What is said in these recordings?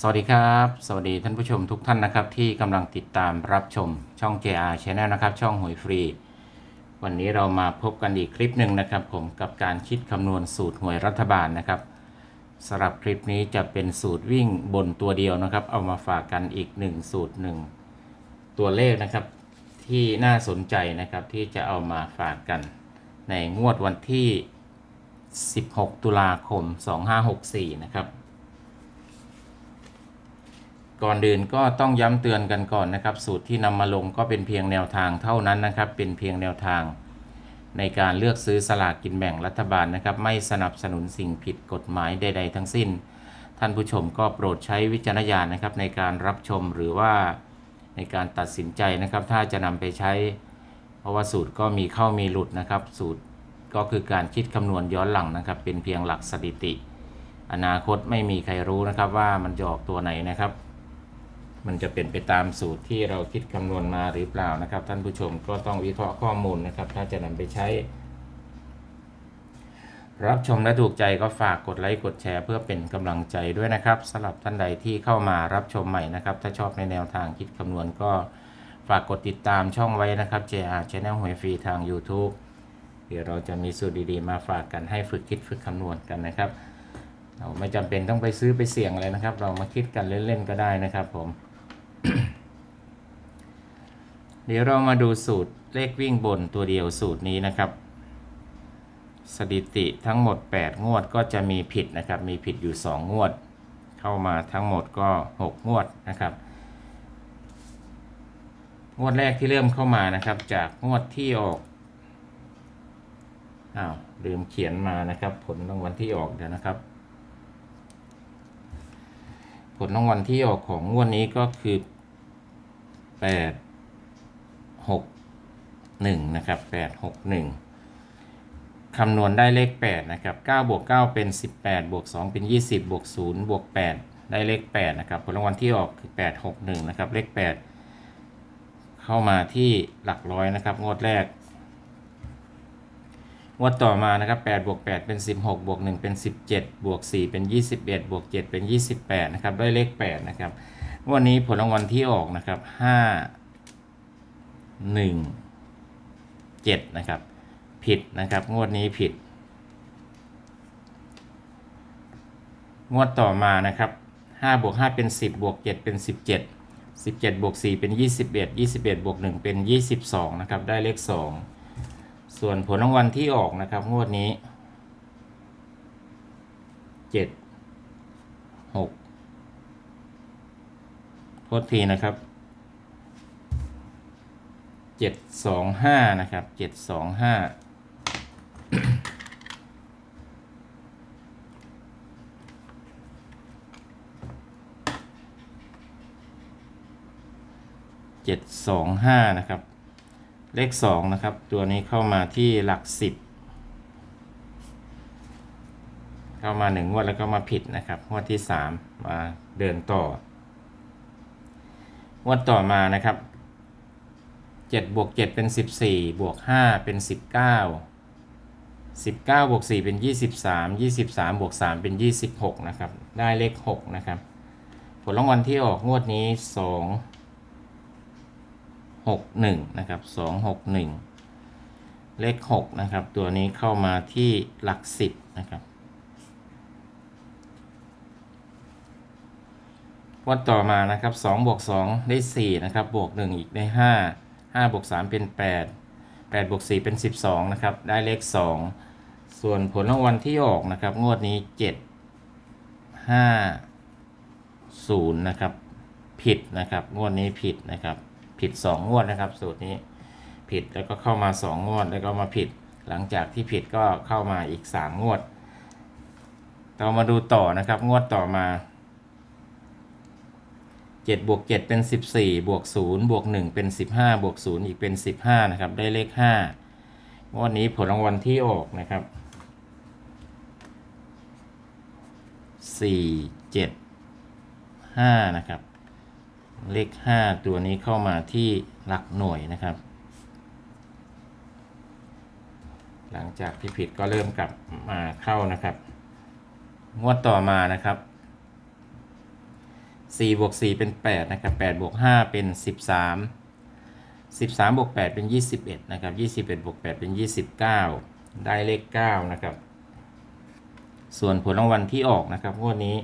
สวัสดีครับ สวัสดีท่านผู้ชมทุกท่านนะครับ ที่กำลังติดตามรับชมช่อง JR Channel นะครับ ช่องหวยฟรี วันนี้เรามาพบกันอีกคลิปหนึ่งนะครับ ผมกับการคิดคำนวณสูตรหวยรัฐบาลนะครับสำหรับคลิปนี้จะเป็นสูตรวิ่งบนตัวเดียวนะครับ เอามาฝากกันอีกหนึ่งสูตรหนึ่งตัวเลขนะครับ ที่น่าสนใจนะครับที่จะเอามาฝากกัน ในงวดวันที่ 16 ตุลาคม 2564 นะครับ ก่อนอื่นก็ต้องย้ำเตือนกันก่อนนะครับ สูตรที่นำมาลงก็เป็นเพียงแนวทางเท่านั้นนะครับ เป็นเพียงแนวทาง ในการเลือกซื้อสลากกินแบ่งรัฐบาลนะครับ ไม่สนับสนุนสิ่งผิดกฎหมายใด ๆ ทั้งสิ้น ท่านผู้ชมก็โปรดใช้วิจารณญาณนะครับ ในการรับชมหรือว่าในการตัดสินใจนะครับ ถ้าจะนำไปใช้ เพราะว่าสูตรก็มีเข้ามีหลุดนะครับ สูตรก็คือการคิดคำนวณย้อนหลังนะครับ เป็นเพียงหลักสถิติ อนาคตไม่มีใครรู้นะครับว่ามันจะออกตัวไหนนะครับ มันจะเป็นไปตามสูตรที่เราคิดคำนวณมาหรือเปล่านะครับ ท่านผู้ชมก็ต้องวิเคราะห์ข้อมูลนะครับ ถ้าจะนำไปใช้ รับชมและถูกใจก็ฝากกดไลค์กดแชร์ เพื่อเป็นกำลังใจด้วยนะครับสำหรับท่านใดที่เข้ามารับชมใหม่นะครับ ถ้าชอบในแนวทางคิดคำนวณก็ฝากกดติดตามช่องไว้นะครับ JR Channel หวยฟรีทาง YouTube เดี๋ยวเราจะมีสูตรดีๆ มาฝากกันให้ฝึกคิดฝึกคำนวณกันนะครับ เราไม่จำเป็นต้องไปซื้อไปเสี่ยงอะไรนะครับ เรามาคิดกันเล่นๆก็ได้นะครับผม เดี๋ยวเรามาดูสูตรเลขวิ่งบนตัวเดียวสูตรนี้นะครับ สถิติทั้งหมด 8 งวดก็จะมีผิดนะครับ มีผิดอยู่ 2 งวด เข้ามาทั้งหมดก็ 6 งวดนะครับ งวดแรกที่เริ่มเข้ามานะครับ จากงวดที่ออกอ้าวลืมเขียนมานะครับ ผลรางวัลที่ออกเดี๋ยวนะครับ ผลรางวัลที่ออกของงวดนี้ก็คือ แปดหกหนึ่งนะครับแปดหกหนึ่งคำนวณได้เลขแปดนะครับเก้าบวกเก้าเป็นสิบแปดบวกสองเป็นยี่สิบบวกศูนย์บวกแปดได้เลขแปดนะครับ ผลรางวัลที่ออกคือแปดหกหนึ่งนะครับ เลขแปดเข้ามาที่หลักร้อยนะครับ งวดแรก งวดต่อมานะครับ8บวก 8 เป็น 16 บวก 1 เป็น 17 บวก 4 เป็น 21 บวก 7 เป็น 28 นะครับ ได้เลข 8 นะครับ วดนี้ผลรางวัลที่ออกนะครับ5 1 7นะครับ ผิดนะครับ งวดนี้ผิด งวดต่อมานะครับ5บวก5เป็น10บวก7เป็น17 17บวก4เป็น21 21บวก1เป็น22นะครับ ได้เลข2ส่วนผลรางวัลที่ออกนะครับ งวดนี้เจ็ดหก โทษทีนะครับเจ็ดสองห้านะครับเจ็ดสองห้าเจ็ดสองห้านะครับ เลขสองนะครับ ตัวนี้เข้ามาที่หลักสิบเข้ามาหนึ่งงวดแล้วก็มาผิดนะครับงวดที่สามมาเดินต่อ วดต่อมานะครับเจ็ดบวกเจ็ดเป็นสิบสี่บวกห้าเป็นสิบเก้าสิบเก้าบวกสี่เป็นยี่สิบสามยี่สิบสามบวกสามเป็นยี่สิบหกนะครับ ได้เลขหกนะครับ ผลรางวัลที่ออกงวดนี้สองหกหนึ่งนะครับสองหกหนึ่งเลขหกนะครับ ตัวนี้เข้ามาที่หลักสิบนะครับ วัดต่อมานะครับสองบวกสองได้สี่นะครับบวกหนึ่งอีกได้ห้าห้าบวกสามเป็นแปดแปดบวกสี่เป็นสิบสองนะครับได้เลขสองส่วนผลรางวัลที่ออกนะครับ งวดนี้เจ็ดห้าศูนย์นะครับผิดนะครับ งวดนี้ผิดนะครับ ผิด 2 งวดนะครับ สูตรนี้ผิดแล้วก็เข้ามา 2 งวดแล้วก็มาผิด หลังจากที่ผิดก็เข้ามาอีก 3 งวด เรามาดูต่อนะครับ งวดต่อมา 7บวก7เป็น 14 บวก0บวก1เป็น 15 บวก0อีกเป็น 15 นะครับ ได้เลข5งวดนี้ผลรางวัลที่ออกนะครับ 4 7 5 นะครับ เลข 5 ตัวนี้เข้ามาที่หลักหน่วยนะครับ หลังจากที่ผิดก็เริ่มกลับมาเข้านะครับ งวดต่อมานะครับ 4บวก4เป็น 8 นะครับ8บวก5เป็น 13 13บวก8เป็น 21 นะครับ 21บวก8เป็น 29 ได้เลข 9 นะครับ ส่วนผลรางวัลที่ออกนะครับงวดนี้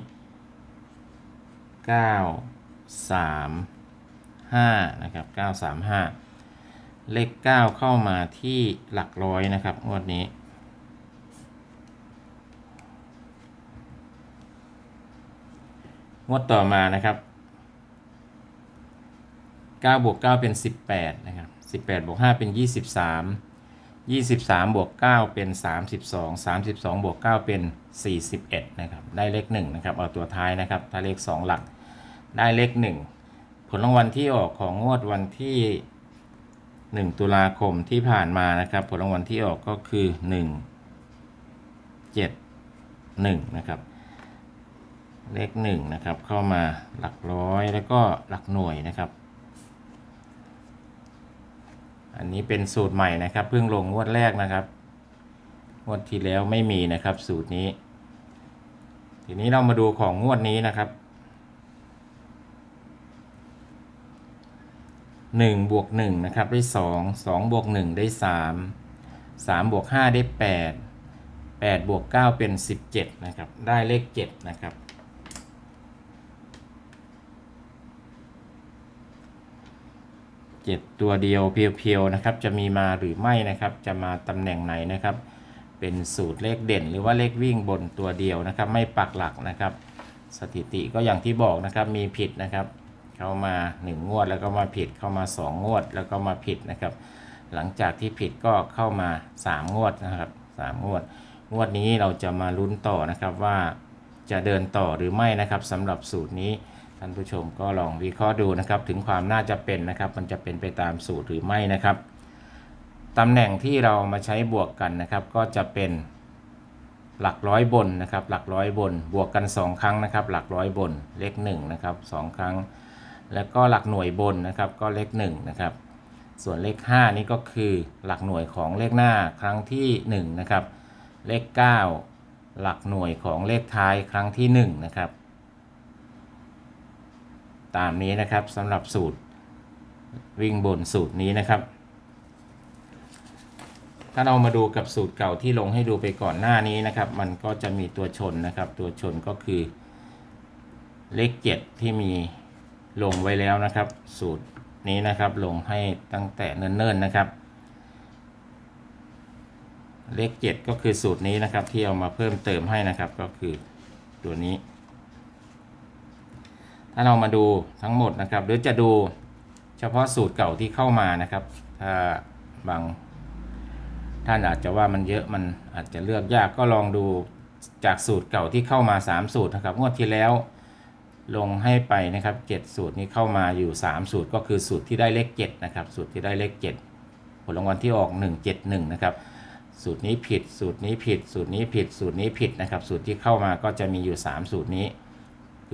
9 3 5นะครับ9 3 5 เลข 9 เข้ามาที่หลักร้อยนะครับงวดนี้ งวดต่อมานะครับ9บวก9เป็น 18นะครับ18บวก5เป็น 23 23บวก9เป็น 32 32บวก9เป็น 41นะครับได้เลข1นะครับเอาตัวท้ายนะครับถ้าเลข 2 หลักได้เลข 1 ผลรางวัลที่ออกของงวดวันที่ 1 ตุลาคมที่ผ่านมานะครับผลรางวัลที่ออกก็คือ 1 7 1นะครับ เลขหนึ่งนะครับ เข้ามาหลักร้อยแล้วก็หลักหน่วยนะครับ อันนี้เป็นสูตรใหม่นะครับ เพิ่งลงงวดแรกนะครับงวดที่แล้วไม่มีนะครับ สูตรนี้ ทีนี้เรามาดูของงวดนี้นะครับหนึ่งบวกหนึ่งนะครับได้สองสองบวกหนึ่งได้สามสามบวกห้าได้แปดแปดบวกเก้าเป็นสิบเจ็ดนะครับ ได้เลขเจ็ดนะครับ เจ็ดตัวเดียวเพียวๆนะครับ จะมีมาหรือไม่นะครับ จะมาตำแหน่งไหนนะครับ เป็นสูตรเลขเด่น หรือว่าเลขวิ่งบนตัวเดียวนะครับ ไม่ปักหลักนะครับ สถิติก็อย่างที่บอกนะครับ มีผิดนะครับ เข้ามา 1 งวดแล้วก็มาผิดเข้ามา 2 งวดแล้วก็มาผิดนะครับ หลังจากที่ผิดก็เข้ามา 3 งวดนะครับ 3 งวด งวดนี้เราจะมาลุ้นต่อนะครับว่าจะเดินต่อหรือไม่นะครับสำหรับสูตรนี้ ท่านผู้ชมก็ลองวิเคราะห์ดูนะครับ ถึงความน่าจะเป็นนะครับ มันจะเป็นไปตามสูตรหรือไม่นะครับตำแหน่งที่เรามาใช้บวกกันนะครับ ก็จะเป็นหลักร้อยบนนะครับ หลักร้อยบน บวกกัน 2 ครั้งนะครับ หลักร้อยบนเลข1นะครับสองครั้ง แล้วก็หลักหน่วยบนนะครับ ก็เลข1นะครับ ส่วนเลข 5 นี่ก็คือหลักหน่วยของเลขหน้าครั้งที่1นะครับ เลข 9 หลักหน่วยของเลขท้ายครั้งที่1นะครับ ตามนี้นะครับสำหรับสูตรวิ่งบนสูตรนี้นะครับ ถ้าเรามาดูกับสูตรเก่าที่ลงให้ดูไปก่อนหน้านี้นะครับ มันก็จะมีตัวชนนะครับ ตัวชนก็คือเลขเจ็ดที่มีลงไว้แล้วนะครับ สูตรนี้นะครับลงให้ตั้งแต่เนิ่นๆนะครับ เลขเจ็ดก็คือสูตรนี้นะครับที่เอามาเพิ่มเติมให้นะครับก็คือตัวนี้ ถ้าเรามาดูทั้งหมดนะครับ หรือจะดูเฉพาะสูตรเก่าที่เข้ามานะครับ ถ้าบางท่านอาจจะว่ามันเยอะมันอาจจะเลือกยากก็ลองดูจากสูตรเก่าที่เข้ามา 3 สูตรนะครับงวดที่แล้วลงให้ไปนะครับ 7 สูตรนี้เข้ามาอยู่ 3 สูตรก็คือสูตรที่ได้เลข7นะครับสูตรที่ได้เลข 7 ผลรางวัลที่ออก 171 นะครับ สูตรนี้ผิด สูตรนี้ผิด สูตรนี้ผิด สูตรนี้ผิดนะครับ สูตรที่เข้ามาก็จะมีอยู่ 3 สูตรนี้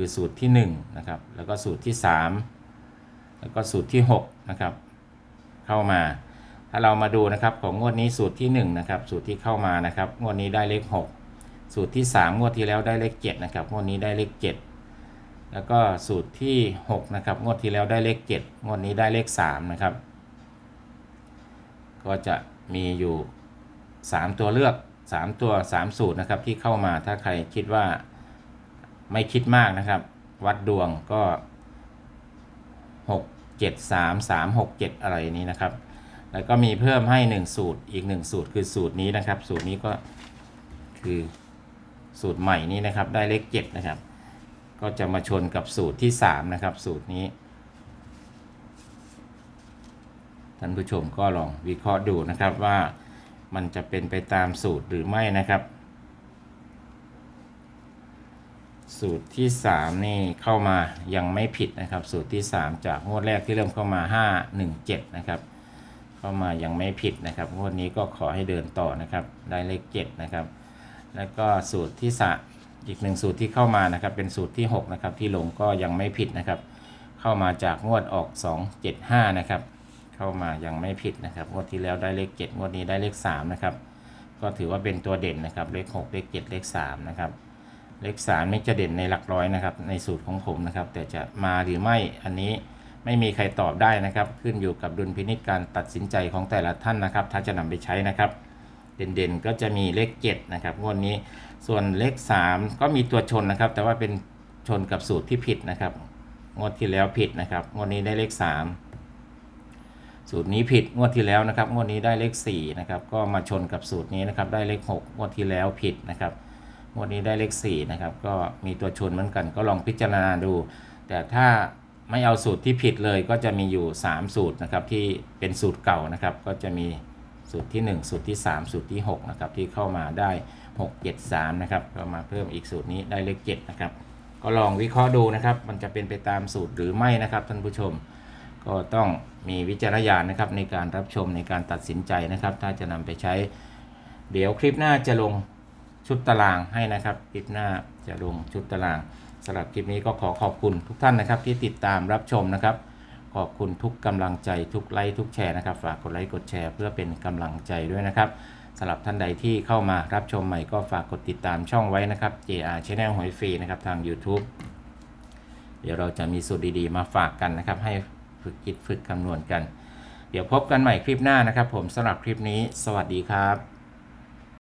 คือสูตรที่1นะครับแล้วก็สูตรที่ 3 แล้วก็สูตรที่6นะครับเข้ามา ถ้าเรามาดูนะครับของงวดนี้สูตรที่1นะครับสูตรที่เข้ามานะครับงวดนี้ได้เลข 6 สูตรที่ 3 งวดที่แล้วได้เลข7นะครับงวดนี้ได้เลข 7 แล้วก็สูตรที่6นะครับงวดที่แล้วได้เลข 7 งวดนี้ได้เลข3นะครับก็จะมีอยู่ 3 ตัวเลือก 3 ตัว 3 สูตรนะครับที่เข้ามาถ้าใครคิดว่า ไม่คิดมากนะครับ วัดดวงก็6 7 3 3 6 7อะไรนี้นะครับ แล้วก็มีเพิ่มให้1สูตรอีก1สูตรคือสูตรนี้นะครับ สูตรนี้ก็คือสูตรใหม่นี้นะครับ ได้เลข7นะครับ ก็จะมาชนกับสูตรที่3นะครับ สูตรนี้ท่านผู้ชมก็ลองวิเคราะห์ดูนะครับว่ามันจะเป็นไปตามสูตรหรือไม่นะครับ สูตรที่ 3 นี่เข้ามายังไม่ผิดนะครับ สูตรที่ 3 จากงวดแรกที่เริ่มเข้ามา 5 1 7 นะครับ เข้ามายังไม่ผิดนะครับงวดนี้ก็ขอให้เดินต่อนะครับ ได้เลข 7 นะครับ แล้วก็สูตรที่สะอีกหนึ่งสูตรที่เข้ามานะครับ เป็นสูตรที่ 6 นะครับ ที่ลงก็ยังไม่ผิดนะครับ เข้ามาจากงวดออก 2 7 5 นะครับ เข้ามายังไม่ผิดนะครับงวดที่แล้วได้เลข 7 งวดนี้ได้เลข 3 นะครับ ก็ถือว่าเป็นตัวเด่นนะครับ เลข 6 เลข 7 เลข 3 นะครับ เลขสามนี่จะเด่นในหลักร้อยนะครับ ในสูตรของผมนะครับ แต่จะมาหรือไม่อันนี้ไม่มีใครตอบได้นะครับ ขึ้นอยู่กับดุลพินิจการตัดสินใจของแต่ละท่านนะครับ ถ้าจะนำไปใช้นะครับ เด่นๆก็จะมีเลข7นะครับงวดนี้ ส่วนเลข 3 ก็มีตัวชนนะครับ แต่ว่าเป็นชนกับสูตรที่ผิดนะครับงวดที่แล้วผิดนะครับงวดนี้ได้เลข 3 สูตรนี้ผิดงวดที่แล้วนะครับงวดนี้ได้เลข4นะครับก็มาชนกับสูตรนี้นะครับได้เลข6งวดที่แล้วผิดนะครับ วดนี้ได้เลข4นะครับ ก็มีตัวชนเหมือนกัน ก็ลองพิจารณาดู แต่ถ้าไม่เอาสูตรที่ผิดเลยก็จะมีอยู่ 3 สูตรนะครับที่เป็นสูตรเก่านะครับ ก็จะมีสูตรที่ 1 สูตรที่ 3 สูตรที่6นะครับที่เข้ามาได้ 6 7 3นะครับก็มาเพิ่มอีกสูตรนี้ได้เลข7นะครับก็ลองวิเคราะห์ดูนะครับ มันจะเป็นไปตามสูตรหรือไม่นะครับท่านผู้ชม ก็ต้องมีวิจารณญาณนะครับในการรับชมในการตัดสินใจนะครับ ถ้าจะนำไปใช้ เดี๋ยวคลิปหน้าจะลง ชุดตารางให้นะครับคลิปหน้าจะลงชุดตารางสำหรับคลิปนี้ก็ขอขอบคุณทุกท่านนะครับ ที่ติดตามรับชมนะครับ ขอบคุณทุกกำลังใจทุกไลค์ทุกแชร์นะครับ ฝากกดไลค์กดแชร์เพื่อเป็นกำลังใจด้วยนะครับสำหรับท่านใดที่เข้ามารับชมใหม่ก็ฝากกดติดตามช่องไว้นะครับ JR Channel หวยฟรีนะครับทาง YouTube เดี๋ยวเราจะมีสูตรดีๆ มาฝากกันนะครับ ให้ฝึกคิดฝึกคำนวณกัน เดี๋ยวพบกันใหม่คลิปหน้านะครับ ผมสำหรับคลิปนี้ สวัสดีครับ